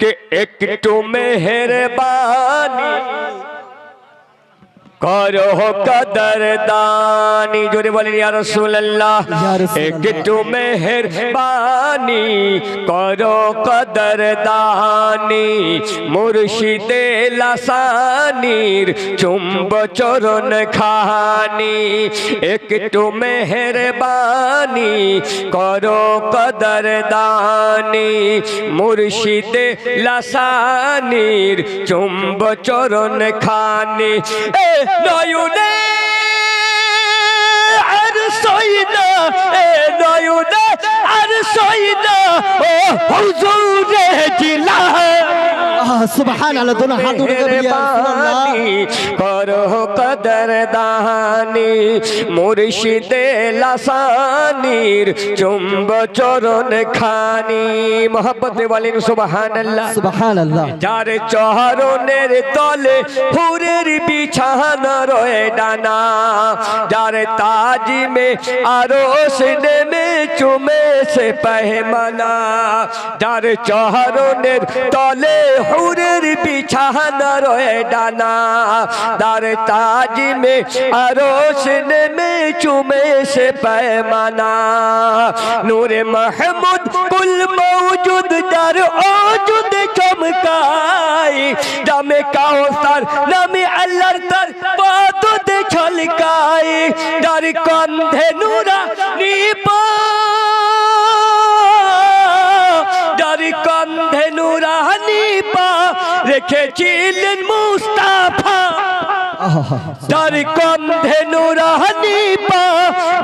के একটু মেহেরবানি। করো কদর দানি। জোরে বলেন ইয়া রাসূলুল্লাহ। একটু মেহেরবানি করো কদর দানি। মুর্শিদে লাসানির চুম্ব চরণ খানি। একটু মেহেরবানি করো কদর দানি। মুর্শিদে লাসানির চুম্ব চরণ খানি। এ নয়নে আর সইনা এ নয়নে আর সইনা ও হুজুরে সুবহান আল্লাহ দোনো হাত উঠে যাবে ইয়া রাসূলুল্লাহ। করো কদর দানি মুর্শিদে লাসানির চুম্ব চরণ খানি। মোহাম্মতে বলেন সুবহানাল্লাহ। সুবহান আল্লাহ যার চরণের তলে হুরের বিছানা রয়ে ডানা যার তাজিমে আরও নেমে চুমে সে পেহমানা যার চরণের তলে হুরের বিছানা রয়ে ডানা। যার তাজিমে আরও নেমে চুমে সে পেহমানা নূরে মাহমুদ কুল মৌজুদ যার ওজুদ চমকাই দামে কাউসার নামে আল্লাহর তার পাদতে ছলকাই যার কন্ধে নুরা নিপা। যার কন্ধে নুরা রেখেছিলেন মুস্তাফা আহা যার কন্ধে নুরানি পা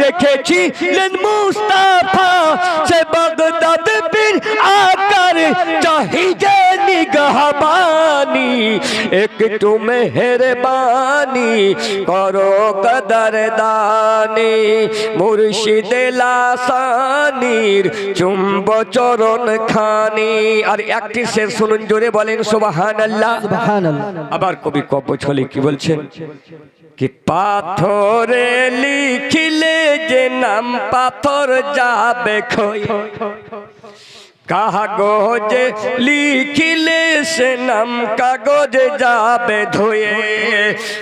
রেখেছিলেন মুস্তাফা সে বাগদাদ বীর আকার চাহিদে নিগহবানি একটু মেহরবানি করো কদর দানি মুর্শিদে লাসানির চুম্ব চরণ খানি আর একটি শের শুনুন জোরে বলেন সুবহানাল্লাহ। সুবহান আল্লাহ আবার কবি কব্য ছলে কি বলছেন? কি পাথরে লিখিলে যে নাম পাথর যাবে খই। কাগজে লিখিলে সে নাম কাগজে যাবে ধুয়ে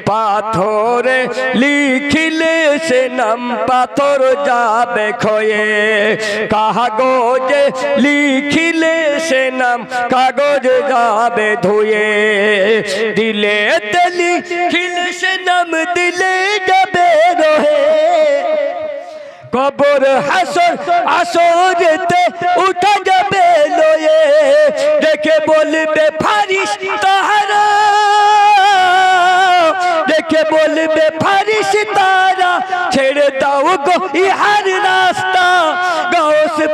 পাথরে লিখিলে সে নাম পাথর যাবে খয়ে কাগজে লিখিলে সে নাম কাগজে যাবে ধুয়ে দিলে তেলি খিলে সে নাম দিলে যাবে রহে কবর হাসর আসরেতে উঠা যাবে লয়ে দেখে বলবে ফারিস তাহারা দেখে বলবে ফারিস তারা ছেড়ে দাও গো ইহার রাস্তা।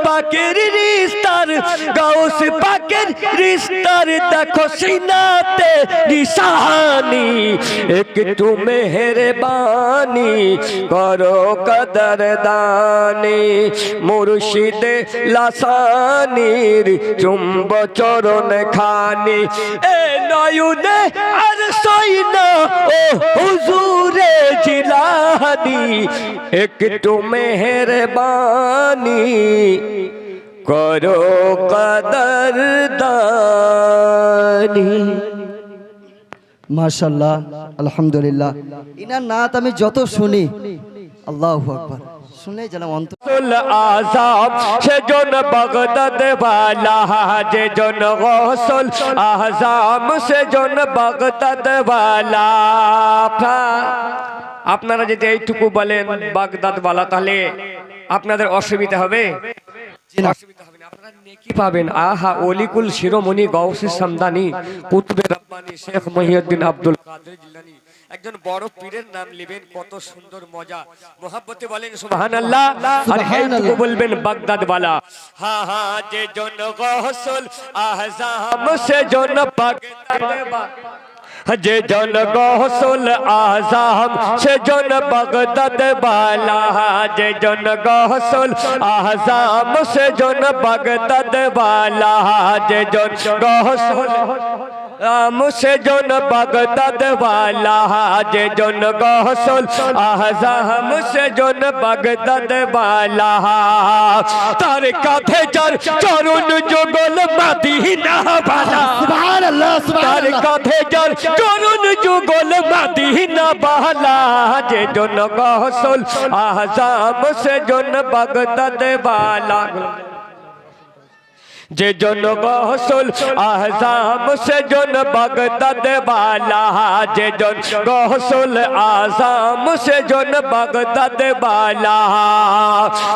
পাকের রিস্তার, গাউস পাকের রিস্তার, দেখো সিনাতে নিশানি একটু মেহরবানি করো কদর দানি মুর্শিদে লাসানির চুম্ব চরণ খানি, এ নয়নে আর সইনা ও হুজুরে জিলানি একটু মেহরবানি করো কদর দানি। মাশাল্লাহ, আলহামদুলিল্লাহ। ইনার নাত আমি যত শুনি, আল্লাহু আকবার। শুনে যেন আজাম সেজন বগদদ বালা যেজন গসল আজাম সেজন বগদদ বালা আপনারা যদি এইটুকু বলেন বাগদাদ বালা তাহলে আপনাদের অসুবিধা হবে। অসুবিধা হবে আপনারা নেকি পাবেন। আহা অলিকুল শিরোমণি গৌসে সামদানি কুতুবে রব্বানি শেখ মহিউদ্দিন আব্দুল কাদের জিলানী। একজন বড় পীরের নাম নেবেন কত সুন্দর মজা। মোহাব্বতে বলেন সুবহানাল্লাহ আর এইটুকু বলবেন বাগদাদ वाला হ্যাঁ হ্যাঁ যে জন গহসল আহজাম। সে জন বাগদাদ যে জন গহসুল আজাম সে জন বগদদ বালা যে জন গহসুল আজাম সে জন বগদদ বালা যে জন গহসুল। রাম সে জন বগদদ বালা যে জন গহসুল আজাম সে জন বগদদ বালা তার কাঁধে যার চরণ যুগল মদিনা বালা তার কাঁধে যার চরণ যুগল মাদিনা বালা যে জন গহসল আহজাম সে জন বাগদাদ বালা যে জন গহসল, আহজাম সে জন বাগদাদ বালা। যে জন গহসল আজাম সে জন বাগদাদ বালা।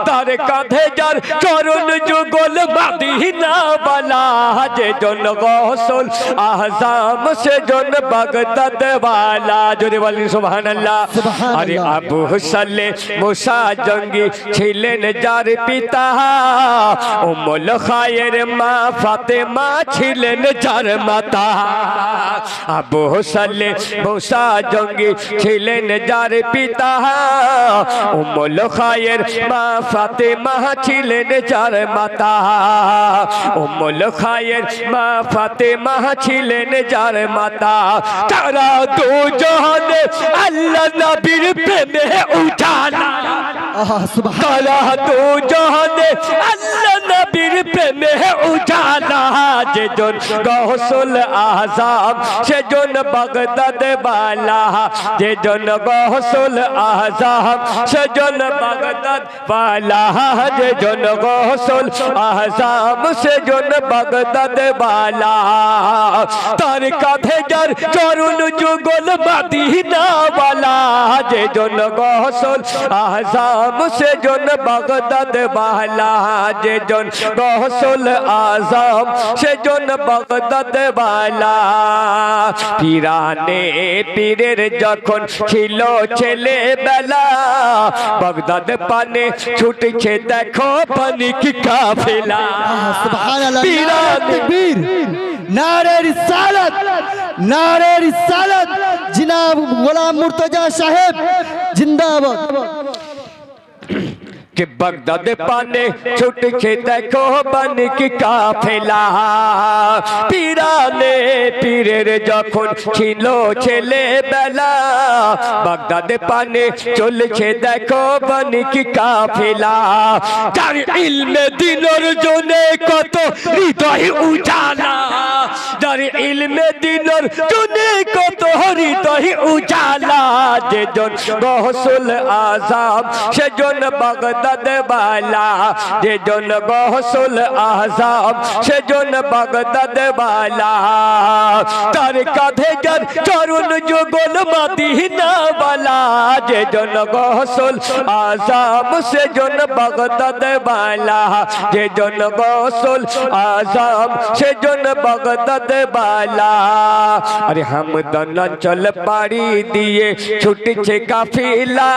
তার কাঁধে যার চরণ যুগল মাদিনা বালা যে জন গহসল আহজাম সে জন বাগদাদ বালা যদি বলেন সুবহানাল্লাহ আরে আবু সালে মুসা জঙ্গি ছিলেন যার পিতা উম্মুল খায়ের মা ফাতেমা ছিলেন যার মাতা আবু সালে মুসা জঙ্গি ছিলেন যার পিতা উম্মুল খায়ের মা ফাতেমা ছিলেন যার মাতা উম্মুল খায়ের মা ফাতেমা ছিলেন যার মাতা। তারা দুজনে আল্লাহ নবীর প্রেমে উঠানা আহা সুবহান। তারা দুজনে আল্লাহ যে জন গহসুল আজাম সেজন বাগদাদ বালা। যেজন গহসুল আজাম সেজন বাগদাদ বালা। যেজন গহসুল আজাম সেজন বাগদাদ বালা। তার কাঁধে যার চরণ যুগল মাদিনা বালা যে জন গহসুল আজাম সে জন বাগদাদ বালা যে জন গহসুল আজাম সে জন বাগদাদ বালা পিরানে পীরের যখন ছিল ছেলে বেলা বাগদাদ পানে ছুটছে দেখো পানি কি কাফেলা। সুবহানাল্লাহ নারে পিরানে তাকবীর নারে রিসালাত নারে রিসালাত জনাব গোলাম মুর্তজা সাহেব জিন্দাবাদ। कि बगदाद पाने छुट के देखो बन की काफेला পিরানে পীরের যখন ছিল ছেলে বেলা বাগদাদে পানে চলছে দেখো বনিকি কাফেলা তার ইলমে দিনর জনে কত হৃদয় উজালা যার ইলমে দিনর জনে কত হৃদয় উজালা যে জন গহসুল আজাম সেজন বাগদাদ বালা। যে জন গহসুল আজাম সেজন বাগদাদ বালা। তার কাঁধে যার চরণ যুগল মাদিনা বালা। যে জন গহসুল আজাম সেজন বাগদাদ বালা। যে জন গহসুল আজাম সেজন বাগদাদ বালা। আরে হামদন অঞ্চল পাড়ি দিয়ে ছুটছে কাফিলা।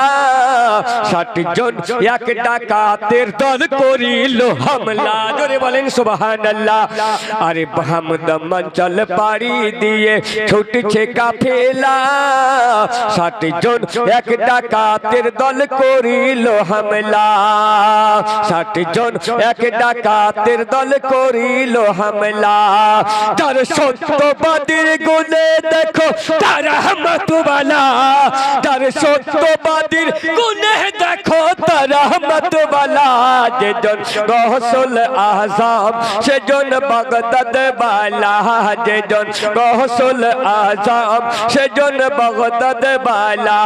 ষাট জন, এক ডাকাতের দল করিল হামলা। জোরে বলেন, সুবহানাল্লাহ। আরে হামদম অঞ্চল পাড়ি দিয়ে ছুটছে কাফিলা। ষাট জন এক ডাকাতের দল করিল হামলা। ষাট জন এক ডাকাতের দল করিল হামলা। তার সত্যবাদীর গুণে দেখো, তার রহমতওয়ালা তার সত্যবাদীর গুণে দেখো তার রহমতওয়ালা যে জন গহসুল আজম সে জন বাগদাদ বালা যে জন গহসুল আজম সে জন বাগদাদ বালা।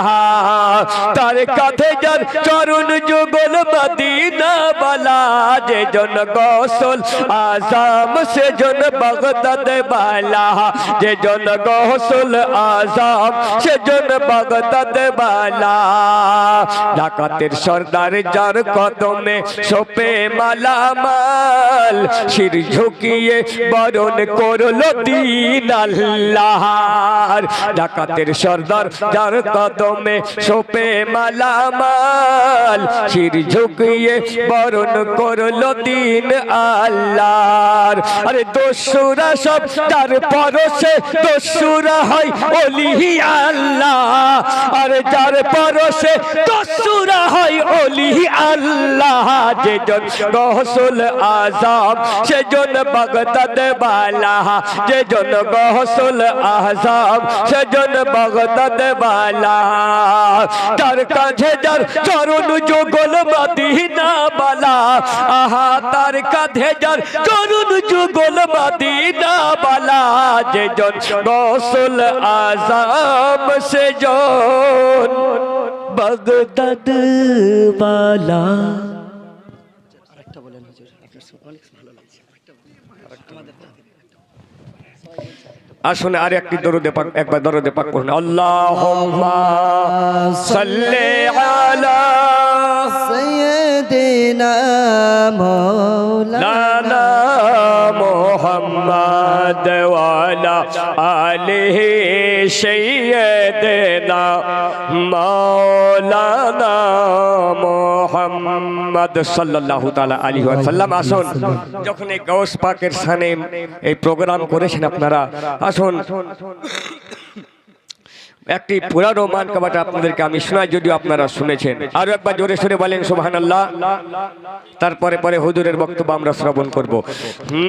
তার কাঁধে যার চরণ যুগল মদিনা বালা যে জন গহসুল আজম সে জন বাগদাদ বালা। যে জন গহসুল আজম সে জন বাগদাদ বালা। ডাকাতের সর্দার যার কদমে সোপে মালামাল, শির ঝুঁকিয়ে বরণ করল দিন আল্লাহর। ডাকাতের সর্দার যার কদমে সোপে মালামাল, শির ঝুঁকিয়ে বরণ করল দিন আল্লাহর। আরে দস্যুরা সব তার পরশে দস্যুরা হয় ওলি আল্লাহ। আরে যার পরশে দস্যুরা হয় ওলি আল্লাহ, যে জন গহসুল আজম সে জন বাগদাদ বালা। যে জন গহসুল আজম সে জন বাগদাদ বালা। তার কাঁধে যার চরণ যুগল মদিনা বালা। আহা, তার কাঁধে যার চরণ যুগল মদিনা বালা। যেজন গসল আজাম সে জন বগদদ বালা। আসুন আর একটি দরুদে পাক একবার দরুদে পাক করুন। আল্লাহ সাল্লি আলা سيدنا مولانا লানা মুহাম্মদ ওয়ালা আলিহি সাইয়্যিদিনা মাওলানা মুহাম্মদ সাল্লাল্লাহু তাআলা আলাইহি ওয়াসাল্লাম আসুন যখন এই গাউস পাকের সানে এই প্রোগ্রাম করেছেন আপনারা আসুন একটি পুরানো মান কাবাটা আপনাদেরকে আমি শোনাই, যদিও আপনারা শুনেছেন। আরও একবার জোরে সরে বলেন আল্লাহ তারপরে পরে হুজুরের বক্তব্য আমরা শ্রবণ করব।